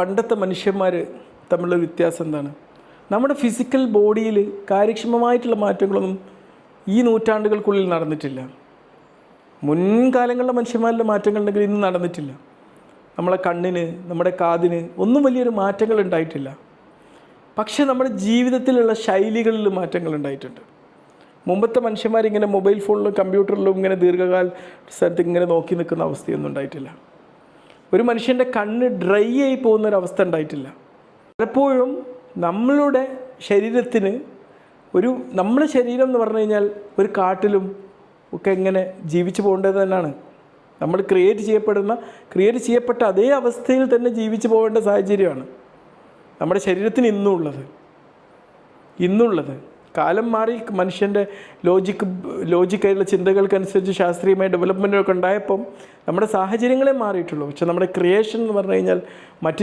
പണ്ടത്തെ മനുഷ്യന്മാർ തമ്മിലുള്ള വ്യത്യാസം എന്താണ്? നമ്മുടെ ഫിസിക്കൽ ബോഡിയിൽ കാര്യക്ഷമമായിട്ടുള്ള മാറ്റങ്ങളൊന്നും ഈ നൂറ്റാണ്ടുകൾക്കുള്ളിൽ നടന്നിട്ടില്ല. മുൻകാലങ്ങളിലെ മനുഷ്യന്മാരിലെ മാറ്റങ്ങളുണ്ടെങ്കിൽ ഇന്ന് നടന്നിട്ടില്ല. നമ്മളെ കണ്ണിന് നമ്മുടെ കാതിന് ഒന്നും വലിയൊരു മാറ്റങ്ങൾ ഉണ്ടായിട്ടില്ല. പക്ഷേ നമ്മുടെ ജീവിതത്തിലുള്ള ശൈലികളിൽ മാറ്റങ്ങൾ ഉണ്ടായിട്ടുണ്ട്. മുമ്പത്തെ മനുഷ്യന്മാരിങ്ങനെ മൊബൈൽ ഫോണിലും കമ്പ്യൂട്ടറിലും ഇങ്ങനെ ദീർഘകാല സ്ഥലത്ത് ഇങ്ങനെ നോക്കി നിൽക്കുന്ന അവസ്ഥയൊന്നും ഉണ്ടായിട്ടില്ല. ഒരു മനുഷ്യന്റെ കണ്ണ് ഡ്രൈ ആയി പോകുന്നൊരവസ്ഥ ഉണ്ടായിട്ടില്ല. പലപ്പോഴും നമ്മളുടെ ശരീരത്തിന് ഒരു നമ്മുടെ ശരീരം എന്ന് പറഞ്ഞു കഴിഞ്ഞാൽ ഒരു കാട്ടിലും ഒക്കെ എങ്ങനെ ജീവിച്ചു പോകേണ്ടത് തന്നെയാണ്. നമ്മൾ ക്രിയേറ്റ് ചെയ്യപ്പെടുന്ന ക്രിയേറ്റ് ചെയ്യപ്പെട്ട അതേ അവസ്ഥയിൽ തന്നെ ജീവിച്ചു പോകേണ്ട സാഹചര്യമാണ് നമ്മുടെ ശരീരത്തിന് ഇന്നുള്ളത്. ഇന്നുള്ളത്. കാലം മാറി മനുഷ്യന്റെ ലോജിക്ക് ലോജിക്കായിട്ടുള്ള ചിന്തകൾക്കനുസരിച്ച് ശാസ്ത്രീയമായ ഡെവലപ്മെന്റൊക്കെ ഉണ്ടായപ്പം നമ്മുടെ സാഹചര്യങ്ങളെ മാറിയിട്ടുള്ളൂ. പക്ഷെ നമ്മുടെ ക്രിയേഷൻ എന്ന് പറഞ്ഞു കഴിഞ്ഞാൽ മറ്റ്